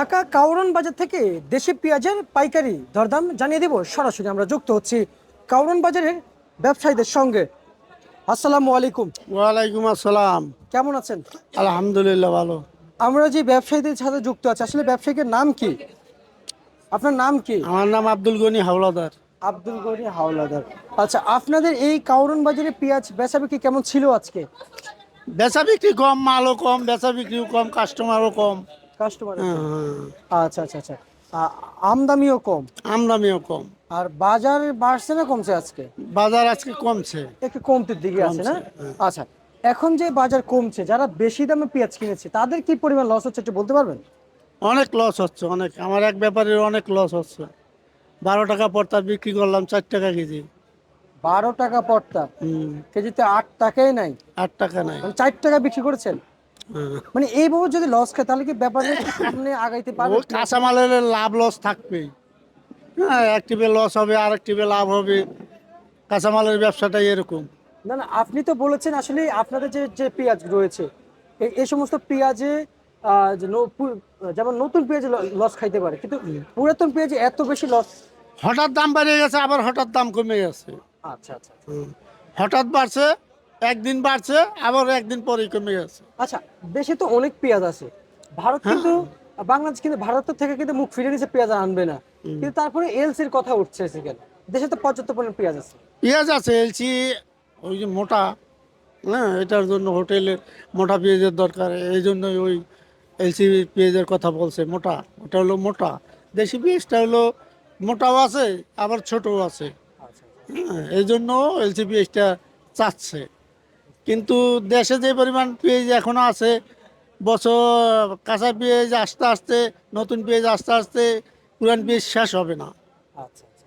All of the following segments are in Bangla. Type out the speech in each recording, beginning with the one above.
ঢাকা কাউরন বাজার থেকে দেশি পেঁয়াজের পাইকারি দরদাম জানিয়ে দেব সরাসরি। আমরা যুক্ত হচ্ছি কাউরন বাজারের ব্যবসায়ীদের সঙ্গে। আসসালামু আলাইকুম। ওয়ালাইকুম আসসালাম। কেমন আছেন? আলহামদুলিল্লাহ ভালো। আমরা যে ব্যবসায়ীদের সাথে যুক্ত আছি আসলে ব্যবসায়ীদের নাম কি? আপনার নাম কি? আমার নাম আব্দুল গনি হাওলাদার। আব্দুল গনি হাওলাদার। আচ্ছা আপনাদের এই কাউরন বাজারে পেঁয়াজ বেচা বিক্রি কেমন ছিল আজকে? বেচা বিক্রি কম মালও কম বেচা বিক্রিও কম কাস্টমারও কম। কাস্টমার হ্যাঁ, হ্যাঁ। আচ্ছা আচ্ছা আচ্ছা। আ- আমদানিও কম। আমদানিও কম। আর বাজার বাড়ছে না কমছে আজকে? বাজার আজকে কমছে। একটু কমতির দিকে আছে না? আচ্ছা এখন যে বাজার কমছে যারা বেশি দামে পেঁয়াজ কিনেছে তাদের কি পরিমাণ লস হচ্ছে একটু বলতে পারবেন? অনেক লস হচ্ছে অনেক। আমার এক ব্যাপারের অনেক লস হচ্ছে। বারো টাকা পড়তা বিক্রি করলাম চার টাকা কেজি। বারো টাকা পড়তা হুম, কেজিতে আট টাকাই নাই। আট টাকা নাই। মানে চার টাকা বিক্রি করেছেন? হ্যাঁ। মানে এইভাবে যদি লস খায় তাহলে কি ব্যাপারে সামনে আগাইতে পারবে কাঁচামালের লাভ লস থাকবেই। হ্যাঁ একটিভে লস হবে আর একটিভে লাভ হবে। কাঁচামালের ব্যবসাটাই এরকম। না না আপনি তো বলেছেন আসলে আপনাদের যে যে পেঁয়াজ রয়েছে এই এই সমস্ত পেঁয়াজে যে যেমন নতুন পেঁয়াজে লস খাইতে পারে কিন্তু পুরাতন পেঁয়াজে এত বেশি লস হঠাৎ দাম বেড়ে গেছে আবার হঠাৎ দাম কমে গেছে। আচ্ছা আচ্ছা হঠাৎ বাড়ছে একদিন বাড়ছে আবার একদিন পরেই কমে গেছে। আচ্ছা দেশে তো অনেক পেঁয়াজ আছে। ভারত কিন্তু বাংলাদেশ কিন্তু ভারত থেকে কিন্তু মুখ ফিরে নিচ্ছে পেঁয়াজ আনবে না। কিন্তু তারপরে এলসির কথা উঠছে সেখানে দেশে তো পর্যাপ্ত পরিমাণ পেঁয়াজ আছে। পেঁয়াজ আছে এলসি ওই যে মোটা হ্যাঁ এটার জন্য হোটেলে মোটা পেঁয়াজের দরকার এই জন্যই ওই এলসি পেঁয়াজের কথা বলছে মোটা ওটা হলো মোটা। দেশি পেঁয়াজটা হলো মোটাও আছে আবার ছোটও আছে। হ্যাঁ, এই জন্য এলসি পেঁয়াজটা চাচ্ছে। কিন্তু দেশে যে পরিমাণ পেঁয়াজ এখনও আছে বছর কাঁচা পেঁয়াজ আস্তে আস্তে নতুন পেঁয়াজ আস্তে আস্তে পুরান পেঁয়াজ শেষ হবে না। আচ্ছা আচ্ছা।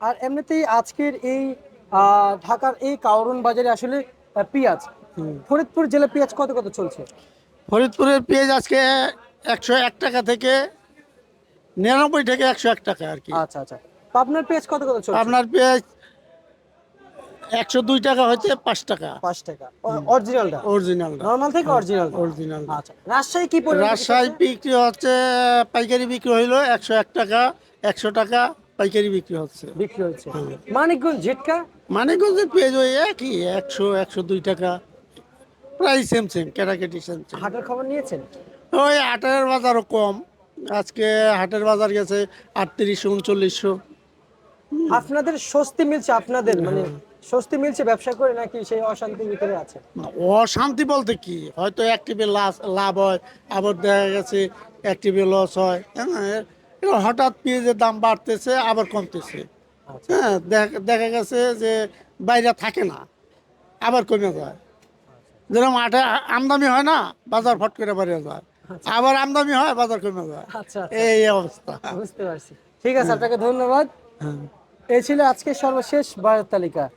আর এমনিতেই আজকের এই ঢাকার এই কাউরন বাজারে আসলে পেঁয়াজ ফরিদপুর জেলা পেঁয়াজ কত কত চলছে? ফরিদপুরের পেঁয়াজ আজকে একশো এক টাকা থেকে নিরানব্বই থেকে একশো এক টাকা আর কি। আচ্ছা আচ্ছা। আপনার পেঁয়াজ কত কত চলছে? আপনার পেঁয়াজ একশো দুই টাকা হচ্ছে পাঁচ টাকা। পাঁচ টাকা। অরিজিনালটা অরিজিনালটা নর্মাল থেকে অরিজিনাল অরিজিনাল আচ্ছা রাজশাহী কি রাজশাহী বিক্রি হচ্ছে পাইকারি বিক্রি হইল একশো এক টাকা একশো টাকা পাইকারি বিক্রি হচ্ছে। বিক্রি হচ্ছে। মানিকগঞ্জ ঝিটকা? মানিকগঞ্জের পেঁয়াজ ওই একই একশো একশো দুই টাকা। প্রায় সেম সেম কেটাকেটি সেম সেম হাটের খবর নিয়েছেন? ওই হাটের বাজারও কম। আজকে হাটের বাজার গেছে আটত্রিশশো উনচল্লিশশো। আপনাদের স্বস্তি মিলছে আপনাদের মানে স্বস্তি মিলছে ব্যবসা করে নাকি সেই অশান্তির ভিতরে আছে? অশান্তি বলতে কি? হয়তো একটিভে লাভ লাভ হয় আবার দেখা গেছে একটিভে লস হয় হ্যাঁ হঠাৎ পেঁয়াজের দাম বাড়তেছে আবার কমতেছে। হ্যাঁ দেখ- গেছে যে বাইরে থাকে না আবার কমে যায়। যেরকম আটে আমদানি হয় না বাজার ফট করে বেড়ে যায়। আবার আমদানি হয় বাজার কমে যায়। আচ্ছা এই অবস্থা। বুঝতে পারছি। ঠিক আছে আপনাকে ধন্যবাদ। হ্যাঁ। এই ছিল আজকে সর্বশেষ বাজার তালিকা।